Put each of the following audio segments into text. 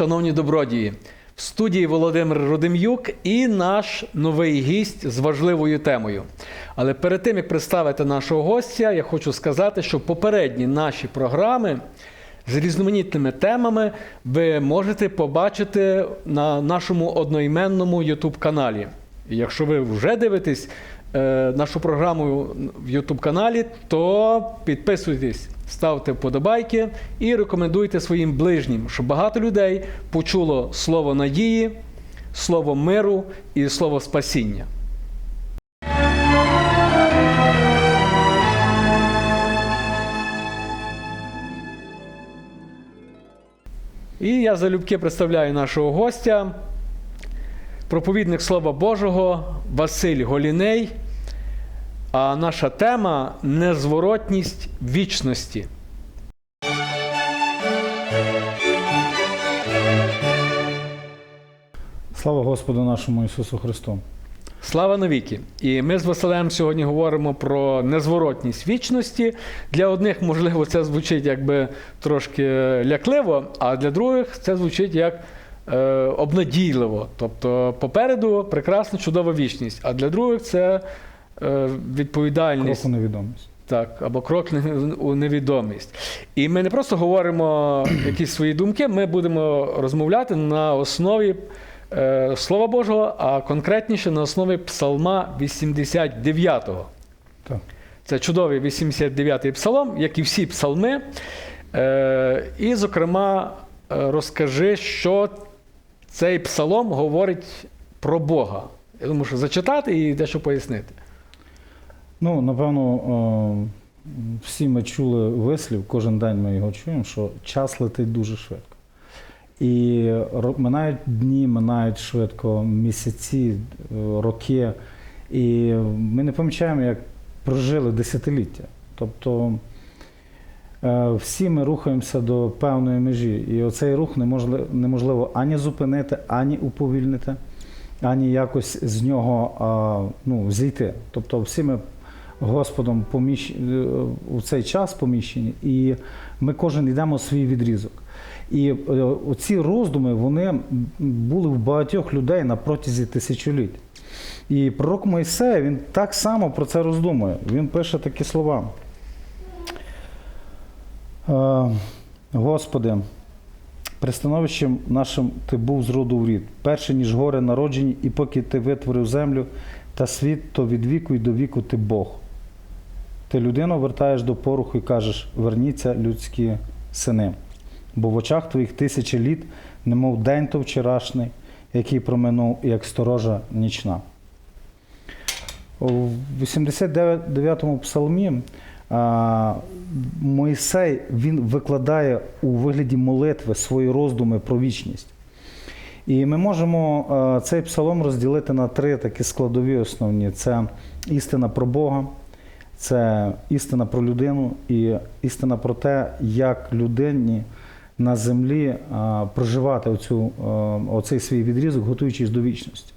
Шановні добродії! В студії Володимир Рудим'юк і наш новий гість з важливою темою. Але перед тим як представити нашого гостя, я хочу сказати, що попередні наші програми з різноманітними темами ви можете побачити на нашому одноіменному YouTube каналі. Якщо ви вже дивитесь е, нашу програму в YouTube каналі, то підписуйтесь, ставте вподобайки і рекомендуйте своїм ближнім, щоб багато людей почуло слово надії, слово миру і слово спасіння. І я залюбки представляю нашого гостя, проповідник Слова Божого Василь Голіней. А наша тема незворотність вічності. Слава Господу нашому Ісусу Христу. Слава навіки! І ми з Василем сьогодні говоримо про незворотність вічності. Для одних, можливо, це звучить якби трошки лякливо, а для других це звучить як е, обнадійливо. Тобто попереду прекрасна чудова вічність, а для других це відповідальність. Крок у невідомість. Так, або крок у невідомість. І ми не просто говоримо якісь свої думки, ми будемо розмовляти на основі е, Слова Божого, а конкретніше на основі Псалма 89-го. Так. Це чудовий 89-й псалом, як і всі псалми. Е, і, зокрема, е, розкажи, що цей псалом говорить про Бога. Я думаю, що зачитати і дещо пояснити. Ну, напевно, всі ми чули вислів, кожен день ми його чуємо, що час летить дуже швидко. І минають дні, минають швидко місяці, е, роки. І ми не помічаємо, як прожили десятиліття. Тобто е, всі ми рухаємося до певної межі. І оцей рух неможливо ані зупинити, ані уповільнити, ані якось з нього ну, зійти. Тобто всі ми Господом поміщ... е, у цей час поміщені, і ми кожен йдемо свій відрізок. І е, оці роздуми вони були в багатьох людей на протязі тисячоліть. І пророк Мойсей він так само про це роздумує. Він пише такі слова. Е, Господи, пристановищем нашим ти був з роду в рід, перше, ніж гори народжені, і поки ти витворив землю та світ, то від віку й до віку ти Бог. Ти людину вертаєш до поруху і кажеш: верніться людські сини. Бо в очах твоїх тисячі літ, немов день то вчорашній, який проминув, як сторожа нічна. У 89-му псалмі Мойсей він викладає у вигляді молитви свої роздуми про вічність. І ми можемо цей псалом розділити на три такі складові основні: це істина про Бога, це істина про людину і істина про те, як людині на землі проживати оцю, оцей свій відрізок, готуючись до вічності.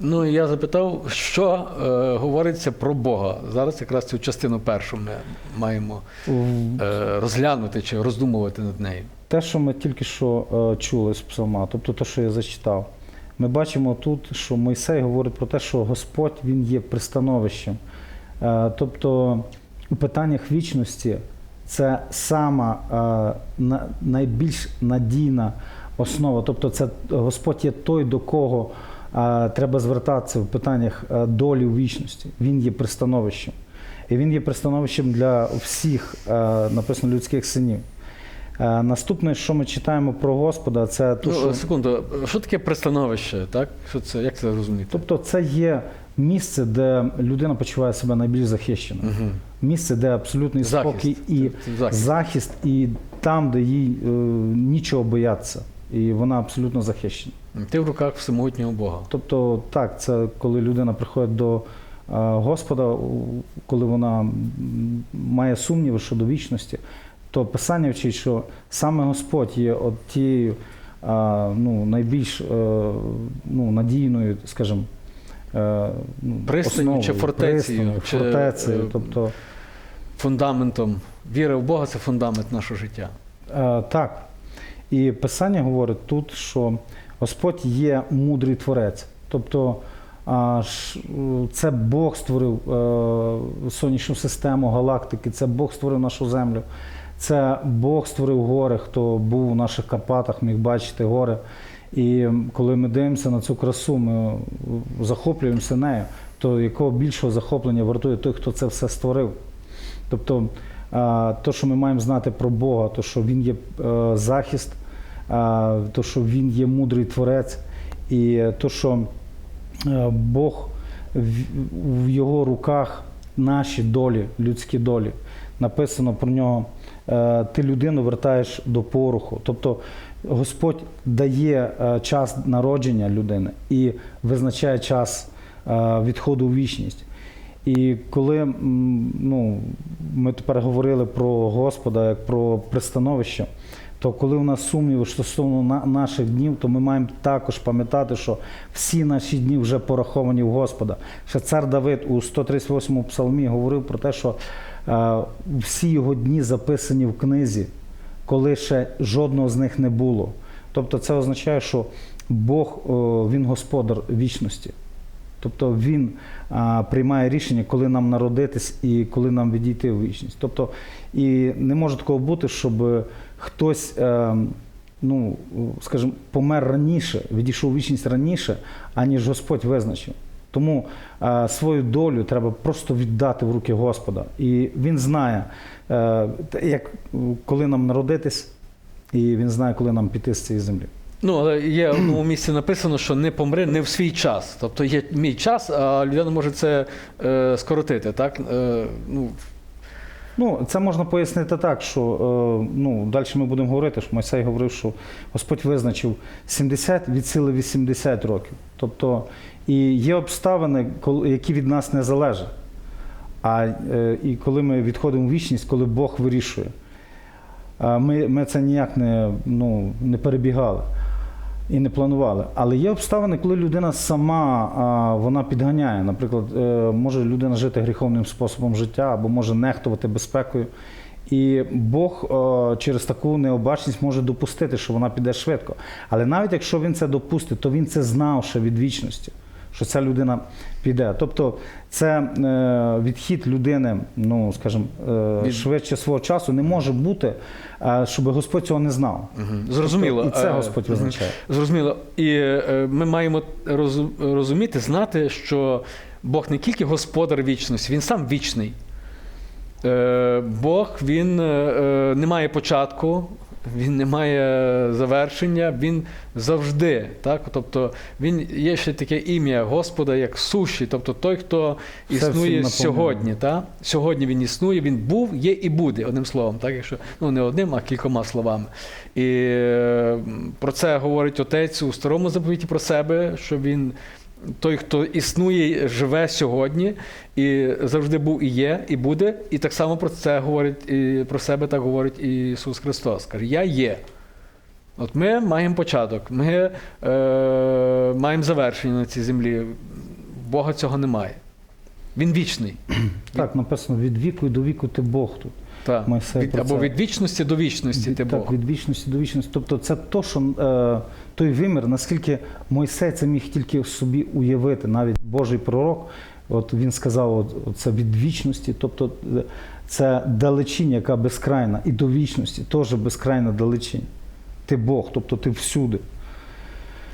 Ну, і я запитав, що е, говориться про Бога. Зараз якраз цю частину першу ми маємо е, розглянути чи роздумувати над нею. Те, що ми тільки що е, чули з псалма, тобто те, що я зачитав, ми бачимо тут, що Мойсей говорить про те, що Господь він є пристановищем. Е, тобто у питаннях вічності це сама е, найбільш надійна основа. Тобто, це Господь є той, до кого е, треба звертатися в питаннях долі у вічності. Він є пристановищем. І він є пристановищем для всіх, написано, людських синів. Е, Наступне, що ми читаємо про Господа, це то, Ну, що... секунду, що таке пристановище? Так? Що це, як це розуміти? тобто це є місце, де людина почуває себе найбільш захищено. Угу. Місце, де абсолютний Захист. спокій і захист. захист, і там, де їй е, нічого боятися, і вона абсолютно захищена. Ти в руках всемогутнього Бога. Тобто, так, це коли людина приходить до е, Господа, коли вона має сумніви щодо вічності, то Писання вчить, що саме Господь є от тією ну, найбільш е, ну, надійною, скажімо, е, ну, Пристаню чи фортецею, чи, фортецею. е, Тобто, Фундаментом. Віра в Бога це фундамент нашого життя. Так. І Писання говорить тут, що Господь є мудрий творець. Тобто це Бог створив сонячну систему, галактики, це Бог створив нашу землю. Це Бог створив гори, хто був у наших Карпатах, міг бачити гори. І коли ми дивимося на цю красу, ми захоплюємося нею, то якого більшого захоплення вартує той, хто це все створив. Тобто, то, що ми маємо знати про Бога, то, що Він є е, захист, то, що Він є мудрий творець, і то, що е, Бог в, його руках наші долі, людські долі. Написано про нього, ти людину вертаєш до поруху. Тобто Господь дає е, час народження людини і визначає час е, відходу у вічність. І коли ну, ми тепер говорили про Господа як про пристановище, то коли у нас сумніви стосовно наших днів, то ми маємо також пам'ятати, що всі наші дні вже пораховані в Господа. Ще цар Давид у 138 му псалмі говорив про те, що е, всі його дні записані в книзі, коли ще жодного з них не було. Тобто це означає, що Бог він господар вічності. Тобто він а, приймає рішення, коли нам народитись і коли нам відійти в вічність. Тобто, і не може такого бути, щоб хтось, е, ну, скажімо, помер раніше, відійшов у вічність раніше, аніж Господь визначив. Тому е, свою долю треба просто віддати в руки Господа. І він знає, е, як, коли нам народитись, і він знає, коли нам піти з цієї землі. Ну, але є в одному місці написано, що не помри не в свій час. Тобто є мій час, а людина може це е, скоротити, так? Е, ну, Ну, це можна пояснити так, що е, ну, далі ми будемо говорити, що Мойсей говорив, що Господь визначив 70 від сили 80 років. Тобто, і є обставини, які від нас не залежать. А е, і коли ми відходимо в вічність, коли Бог вирішує, ми, ми це ніяк не, ну, не перебігали і не планували. Але є обставини, коли людина сама а, вона підганяє. Наприклад, е, може людина жити гріховним способом життя або може нехтувати безпекою. І Бог о, через таку необачність може допустити, що вона піде швидко. Але навіть якщо він це допустить, то він це знав ще від вічності, що ця людина піде. Тобто це е, відхід людини, ну скажімо, е, швидше свого часу не може бути, е, щоб Господь цього не знав. зрозуміло. Тобто, і це Е, Господь визначає. Зрозуміло. І е, ми маємо розу- розуміти, знати, що Бог не тільки господар вічності, він сам вічний. Е, Бог він е, не має початку, він не має завершення, він завжди. Так? Тобто він є ще таке ім'я Господа, як суші, тобто той, хто існує сьогодні. Так? Сьогодні він існує, він був, є і буде, одним словом, так? якщо ну, не одним, а кількома словами. І про це говорить отець у старому заповіті про себе, що він той, хто існує, живе сьогодні, і завжди був і є, і буде. І так само про це говорить і про себе так говорить Ісус Христос. Каже, я є. От ми маємо початок, ми е, маємо завершення на цій землі. Бога цього немає. Він вічний. Так, написано від віку і до віку ти Бог тут. Так. Від, або від вічності до вічності Від, ти так, Бог. від вічності до вічності. Тобто це то, що е, той вимір, наскільки Мойсей це міг тільки собі уявити, навіть Божий пророк, от він сказав, от, от це від вічності, тобто е, це далечінь, яка безкрайна, і до вічності теж безкрайна далечінь. Ти Бог, тобто ти всюди.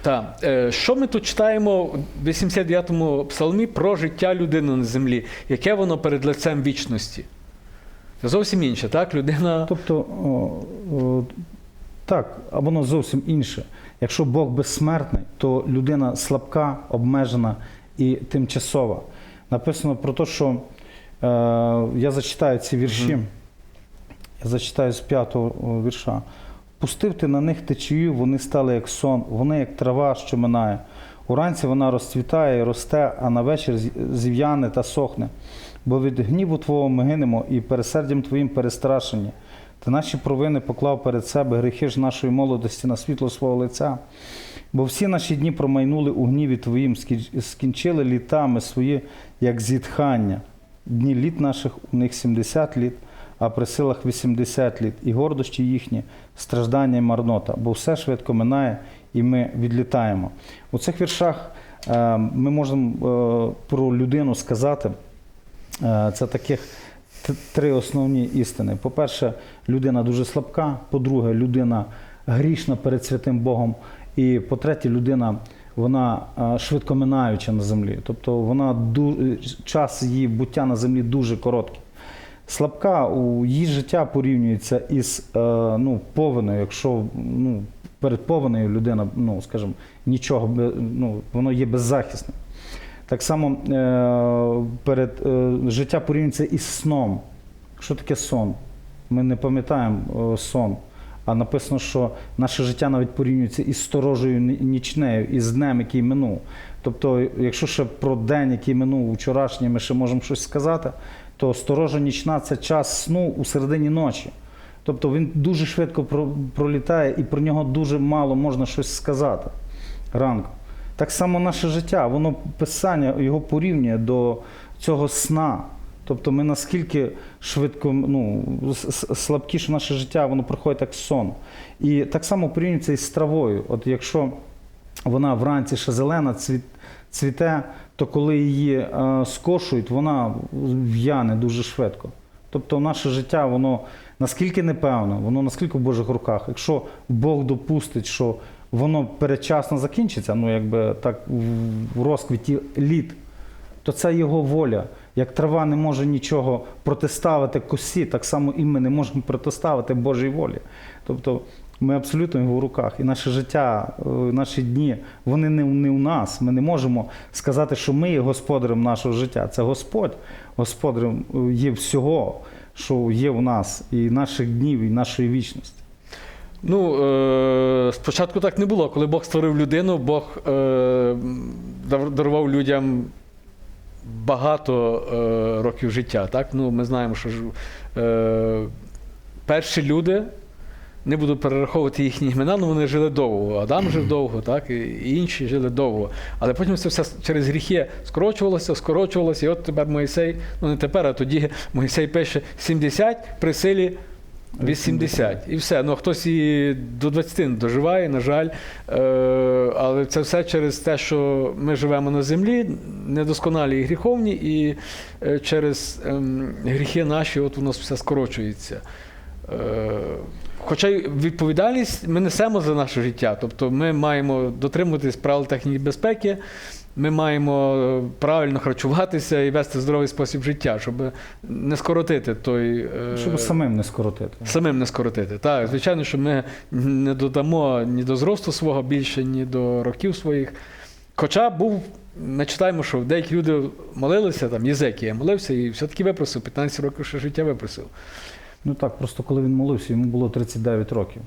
Так. Е, Що ми тут читаємо в 89-му псалмі про життя людини на землі? Яке воно перед лицем вічності? Це зовсім інше, так? Людина. Тобто, о, о, так, а воно зовсім інше. Якщо Бог безсмертний, то людина слабка, обмежена і тимчасова. Написано про те, що е, я зачитаю ці вірші. Я зачитаю з п'ятого вірша. Пустив ти на них течію, вони стали як сон, вони як трава, що минає. Уранці вона розцвітає і росте, а на вечір зів'яне та сохне. Бо від гніву Твого ми гинемо і пересердям Твоїм перестрашені. Ти наші провини поклав перед себе гріхи ж нашої молодості на світло свого лиця. Бо всі наші дні промайнули у гніві Твоїм, скінчили літами свої, як зітхання. Дні літ наших у них 70 літ, а при силах 80 літ, і гордощі їхні, страждання і марнота, бо все швидко минає, і ми відлітаємо. У цих віршах е, ми можемо е, про людину сказати, е, це таких три основні істини. По-перше, людина дуже слабка, по-друге, людина грішна перед святим Богом. І по-третє, людина вона е, швидко минаюча на землі. Тобто вона ду- час її буття на землі дуже короткий. Слабка у її життя порівнюється із е, ну, повиною, якщо ну, перед повиною людина, ну, скажімо, нічого, ну, воно є беззахисним. Так само е, перед, е, життя порівнюється із сном. Що таке сон? Ми не пам'ятаємо е, сон. А написано, що наше життя навіть порівнюється із сторожею ні- нічнею, із днем, який минув. Тобто, якщо ще про день, який минув вчорашній, ми ще можемо щось сказати, то сторожа нічна це час сну у середині ночі. Тобто він дуже швидко про- пролітає і про нього дуже мало можна щось сказати ранку. Так само наше життя, воно писання його порівнює до цього сна. Тобто ми наскільки швидко ну, с- с- слабкі, що наше життя, воно проходить як сон. І так само порівнюється із травою. От якщо вона вранці ще зелена, цвіт, цвіте, то коли її е, скошують, вона в'яне дуже швидко. Тобто наше життя, воно наскільки непевне, воно наскільки в Божих руках. Якщо Бог допустить, що воно передчасно закінчиться, ну якби так в- розквіті літ, то це його воля. Як трава не може нічого протиставити косі, так само і ми не можемо протиставити Божій волі. Тобто ми абсолютно в руках. І наше життя, е, наші дні, вони не, не у нас. Ми не можемо сказати, що ми є господарем нашого життя. Це Господь, господарем е, є всього, що є в нас, і наших днів, і нашої вічності. Ну, е, спочатку так не було. Коли Бог створив людину, Бог е, дарував людям багато е, років життя. Так? Ну, ми знаємо, що е, перші люди, не буду перераховувати їхні імена, але вони жили довго. Адам жив довго, так? і інші жили довго. Але потім це все через гріхи скорочувалося, скорочувалося. І от тепер Моїсей, ну не тепер, а тоді Моїсей пише 70 при силі 80. І все. Ну хтось і до 20 доживає, на жаль. Е, але це все через те, що ми живемо на землі, недосконалі і гріховні, і е, через ем, гріхи наші, от воно все скорочується. Е, Хоча відповідальність ми несемо за наше життя. Тобто ми маємо дотримуватись правил техніки безпеки, ми маємо е, правильно харчуватися і вести здоровий спосіб життя, щоб не скоротити той. е, Щоб самим не скоротити. Самим не скоротити. Так, звичайно, що ми не додамо ні до зросту свого більше, ні до років своїх. Хоча був, ми читаємо, що деякі люди молилися, там Єзекія молився і все-таки випросив, 15 років ще життя випросив. Ну так, просто коли він молився, йому було 39 років.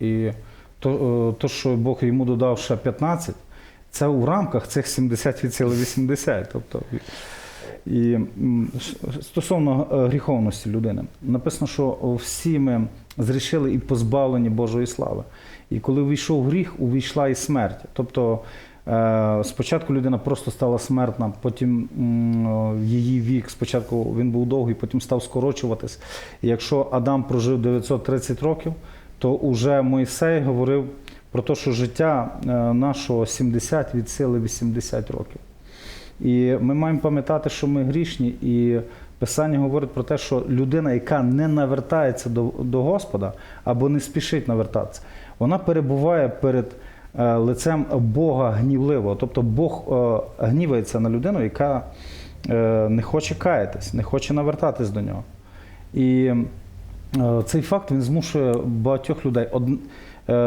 І то, е, то що Бог йому додав ще 15, це у рамках цих 70 від сили 80. Тобто, і стосовно е, гріховності людини, написано, що всі ми зрішили і позбавлені Божої слави. І коли увійшов гріх, увійшла і смерть. Тобто е, спочатку людина просто стала смертна, потім її вік, спочатку він був довгий, потім став скорочуватись. І якщо Адам прожив 930 років, то уже Мойсей говорив про те, що життя е, нашого 70 від сили 80 років. І ми маємо пам'ятати, що ми грішні, і Писання говорить про те, що людина, яка не навертається до, до Господа або не спішить навертатися, вона перебуває перед е, лицем Бога гнівливого. Тобто Бог е, гнівається на людину, яка не хоче каятись, не хоче навертатись до нього. І цей факт він змушує багатьох людей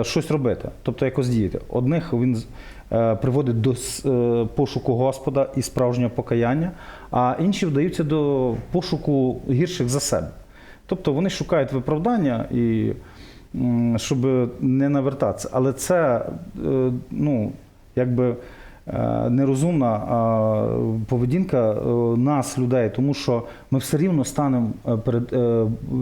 щось робити, тобто якось діяти. Одних він е, приводить до е, пошуку Господа і справжнього покаяння, а інші вдаються до пошуку гірших за себе. Тобто вони шукають виправдання і щоб не навертатися. Але це е, ну, якби е, нерозумна е, поведінка е, нас, людей, тому що ми все рівно станемо е, перед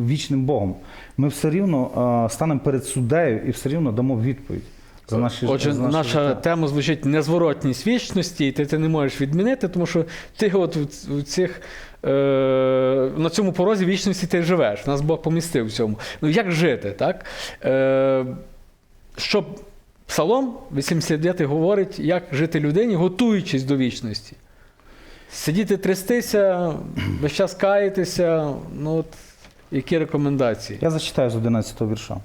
вічним Богом. Ми все рівно станемо перед суддею і все рівно дамо відповідь. За наші, Отже, за наша життя. тема звучить незворотність вічності, і ти це не можеш відмінити, тому що ти от у цих, е, на цьому порозі вічності ти живеш. Нас Бог помістив в цьому. Ну як жити, так? Е, щоб Псалом 89 говорить, як жити людині, готуючись до вічності. Сидіти трястися, весь час каятися. Ну, от, які рекомендації? Я зачитаю з 11 вірша.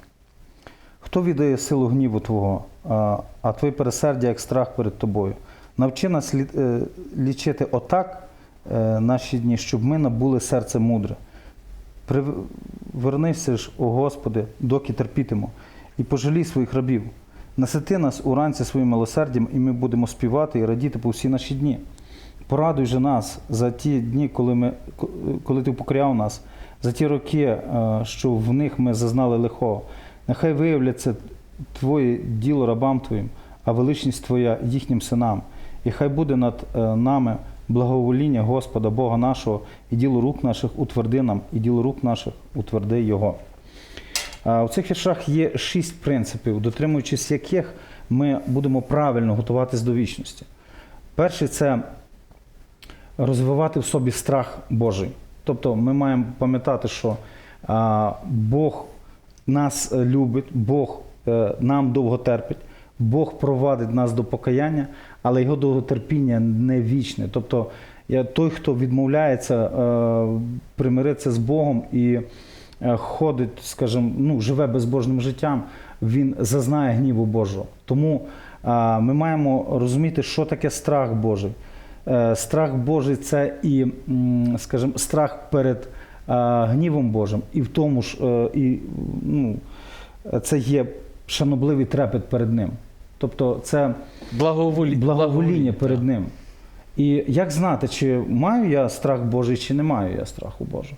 Хто віддає силу гніву Твого, а, твоє пересердя як страх перед тобою? Навчи нас е, лічити отак е, наші дні, щоб ми набули серце мудре. Привернися ж, о Господи, доки терпітимо, і пожалій своїх рабів. Насити нас уранці своїм милосердям, і ми будемо співати і радіти по всі наші дні. Порадуй же нас за ті дні, коли, ми, коли ти покоряв нас, за ті роки, е, що в них ми зазнали лихого. Нехай виявляться Твоє діло рабам Твоїм, а величність Твоя їхнім синам. І хай буде над е, нами благовоління Господа Бога нашого, і діло рук наших утверди нам, і діло рук наших утверди Його. У цих віршах є шість принципів, дотримуючись яких ми будемо правильно готуватись до вічності. Перший це розвивати в собі страх Божий. Тобто ми маємо пам'ятати, що Бог нас любить, Бог е, нам довго терпить, Бог провадить нас до покаяння, але його довготерпіння не вічне. Тобто той, хто відмовляється е, примиритися з Богом і ходить, скажімо, ну, живе безбожним життям, він зазнає гніву Божого. Тому а, ми маємо розуміти, що таке страх Божий. Е, Страх Божий це і, скажімо, страх перед е, гнівом Божим, і в тому ж е, і, ну, це є шанобливий трепет перед ним. Тобто це Благоволі... благовоління перед ним. І як знати, чи маю я страх Божий, чи не маю я страху Божого?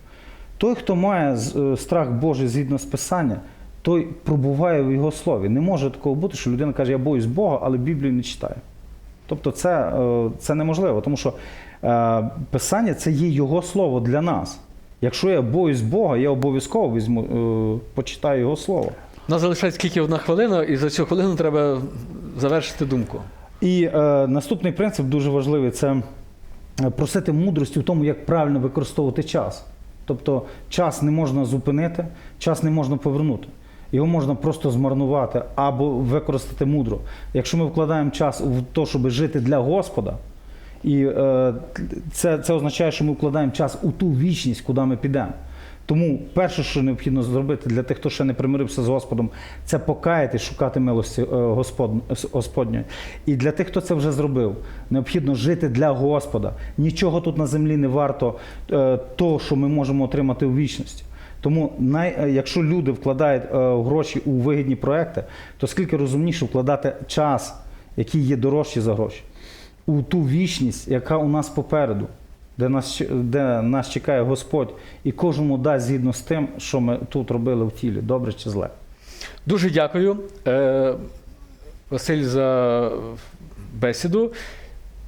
Той, хто має е, страх Божий згідно з Писання, той пробуває в його слові. Не може такого бути, що людина каже, я боюсь Бога, але Біблію не читаю. Тобто це, е, це неможливо, тому що е, Писання це є Його слово для нас. Якщо я боюсь Бога, я обов'язково візьму, почитаю Його слово. У нас залишається тільки одна хвилина, і за цю хвилину треба завершити думку. І е, наступний принцип дуже важливий це просити мудрості в тому, як правильно використовувати час. Тобто час не можна зупинити, час не можна повернути. Його можна просто змарнувати або використати мудро. Якщо ми вкладаємо час в те, щоб жити для Господа, і е, це, це означає, що ми вкладаємо час у ту вічність, куди ми підемо. Тому перше, що необхідно зробити для тих, хто ще не примирився з Господом, це покаяти, шукати милості е, Господньої. І для тих, хто це вже зробив, необхідно жити для Господа. Нічого тут на землі не варто е, того, що ми можемо отримати у вічності. Тому най, е, якщо люди вкладають гроші у вигідні проекти, то скільки розумніше вкладати час, який є дорожчий за гроші, у ту вічність, яка у нас попереду, де нас, де нас чекає Господь, і кожному дасть згідно з тим, що ми тут робили в тілі, добре чи зле. Дуже дякую, е, Василь, за бесіду.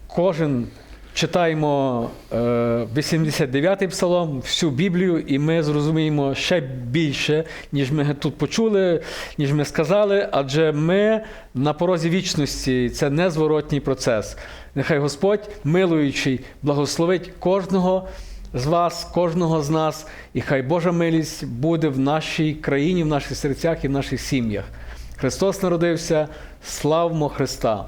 Кожен читаємо е, 89-й псалом, всю Біблію, і ми зрозуміємо ще більше, ніж ми тут почули, ніж ми сказали, адже ми на порозі вічності, це незворотній процес. Нехай Господь, милуючий, благословить кожного з вас, кожного з нас, і хай Божа милість буде в нашій країні, в наших серцях і в наших сім'ях. Христос народився, славмо Христа!